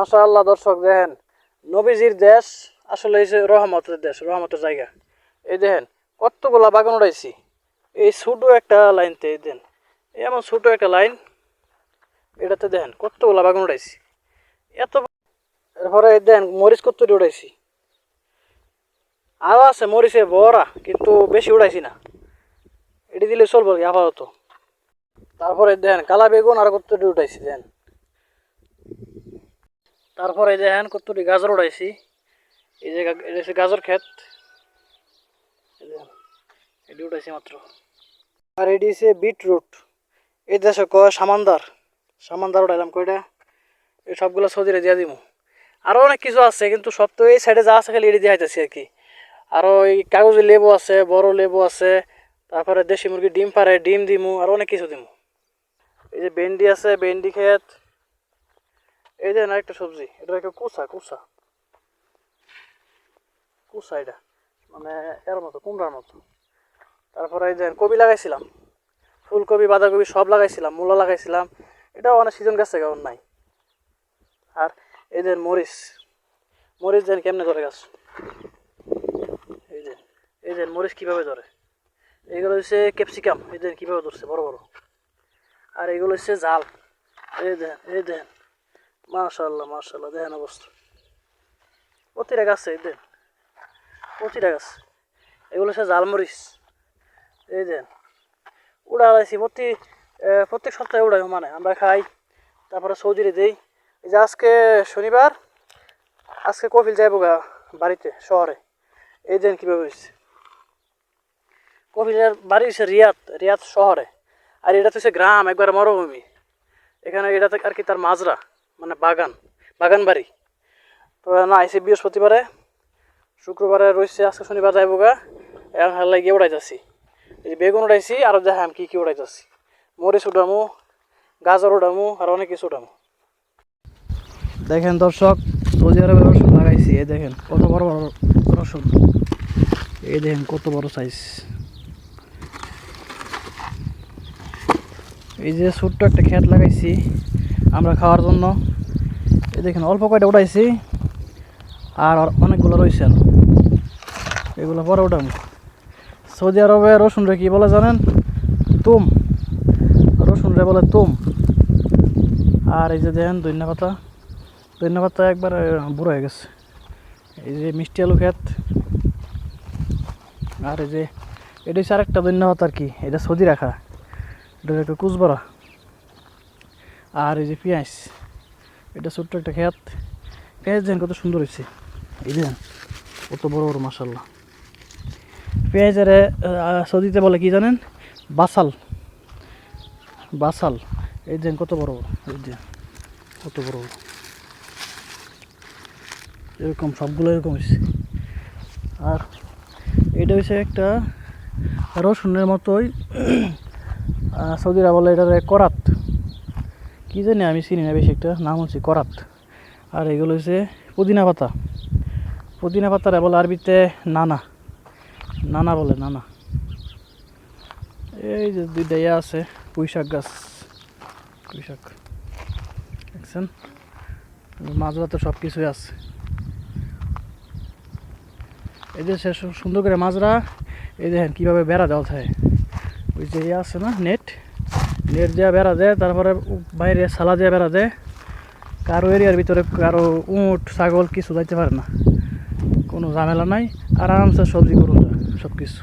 মাশা আল্লাহ দর্শক, দেখেন নবীজির দেশ আসলে এই যে রহমতের দেশ, রহমতের জায়গা। এই দেখেন কতগুলা বাগান উড়াইছি। এই ছোটো একটা লাইনতে এই দেন এমন ছোটো একটা লাইন, এটাতে দেখেন কতগুলা বাগান উড়াইছি। এত এরপরে দেন মরিচ কত্তরি উড়াইছি। আরও আছে মরিচে বড়া, কিন্তু বেশি উড়াইছি না। এটি দিলে চলবো আপাতত। তারপরে দেখেন কালা বেগুন আর কত্তরি উঠাইছি দেন তারপরে দেখেন কতটি গাজর উড়াইছি, এই যে এটা গাজর ক্ষেত এটি উঠাইছি মাত্র। আর এটি হচ্ছে বিটরুট, এই দেশে কয় সামানদার সামানদার উঠাইলাম কয়টা? এই সবগুলো সৌদিরে দিয়ে দিব আরও অনেক কিছু আছে, কিন্তু সব তো এই সাইডে যা আছে খালি এটি দিয়ে হাইতেছি আর কি আরও এই কাগজি লেবু আছে, বড় লেবু আছে, তারপরে দেশি মুরগি ডিম পারে ডিম দিমু, আর অনেক কিছু দিমু। এই যে ভেন্ডি আছে, ভেন্ডি ক্ষেত এই যে না একটা সবজি, এটা একটা কুসা কুসা। কুসা এটা মানে এর মতো, কুমড়ার মতো। তারপরে এই যে কবি লাগাইছিলাম, ফুলকপি, বাঁধাকপি সব লাগাইছিলাম, মূলা লাগাইছিলাম। এটাও অনেক সিজন গাছ থেকে নাই। আর এই যে মরিচ মরিচ দেন কেমনে ধরে গাছ? এই যে এই যে মরিচ কীভাবে ধরে? এইগুলো হচ্ছে ক্যাপসিকাম এই দেন কীভাবে ধরছে, বড় বড়। আর এগুলো হচ্ছে জাল। এই দেন এই দেন মাশাল্লাহ মাশাল্লাহ দেখেন অবস্থা। প্রতিটা গাছ দেন, প্রতিটা গাছ, এগুলো হচ্ছে জালমরিচ এই দেন উড়া প্রতি প্রত্যেক সপ্তাহে উড়াই মানে আমরা খাই, তারপরে সৌদিরে দেই। এই যে আজকে শনিবার, আজকে কফিল যাইব গা বাড়িতে, শহরে। এই দেন কীভাবে হয়েছে কফিলের বাড়ি হচ্ছে রিয়াদ রিয়াদ শহরে। আর এটা তো হচ্ছে গ্রাম, একবার মরুভূমি। এখানে এটাতে আর কি তার মাজরা। মানে বাগান বাগান বাড়ি। তো না আইসি বৃহস্পতিবারে, শুক্রবারে রয়েছে আজকে শনিবার যাইব গা, এখন হাল লাগিয়ে উড়াইতেছি। এই বেগুন উড়াইছি, আর দেখাম কি কি উড়াইতেছি। মরিচ উঠামু গাজর উঠামু আর অনেক কিছু উঠামু দেখেন দর্শক, সৌদি আরবের রসুন লাগাইছি, এই দেখেন, কত বড় বড় রসুন। এই দেখেন কত বড় সাইজ এই যে ছোট্ট একটা খেত লাগাইছি, আমরা খাওয়ার জন্য। এই দেখেন অল্প কয়টা উঠাইছি আর অনেকগুলো রয়েছে আর এগুলো পরে উঠাম সৌদি আরবে রসুন রে কি বলে জানেন? তুম। রসুন রে বলে তুম। আর এই যে দেখেন ধন্য পাতা। ধন্য পাতা একবার বুড়ো হয়ে গেছে। এই যে মিষ্টি আলু খেত আর এই যে এটা হচ্ছে আরেকটা ধন্য পাতা আর কি, এটা সৌদি রাখা। এটা কুচবরা আর এই যে পেঁয়াজ। এটা ছোট্ট একটা ক্ষেত পেঁয়াজ দেন কত সুন্দর হয়েছে। এই দেন কত বড় বড় মাসাল্লাহ পেঁয়াজের সৌদিতে বলে কি জানেন? বাসাল। বাসাল। এই দেন কত বড় বড়, এই যে, কত বড় বড়। এরকম, সবগুলো এরকম হয়েছে। আর এটা হচ্ছে একটা রসুনের মতোই সৌদিরা বলে এটা করাত। কী জানি আমি চিনি না বেশি একটা, নাম হচ্ছে করাত। আর এগুলো হচ্ছে পুদিনা পাতা। পুদিনা পাতার বলে আরবিতে নানা। নানা বলে, নানা। এই যে দুইটা ইয়ে আছে, পুঁইশাক গাছ। পুঁইশাক। দেখছেন? মাজরা তো সব কিছুই আছে। এই যে সে সুন্দর করে মাজরা এই দেখেন কীভাবে বেড়া দেওয়া থাকে ওই যে ইয়ে আছে না, নেট? নেট দেওয়া বেড়া দেয় তারপরে বাইরে সালা দেওয়া বেড়া দেয় কারও এরিয়ার ভিতরে কারও উঁট, ছাগল কিছু যাইতে পারে না। কোনো ঝামেলা নাই। আরামসে সবজি করুন সব কিছু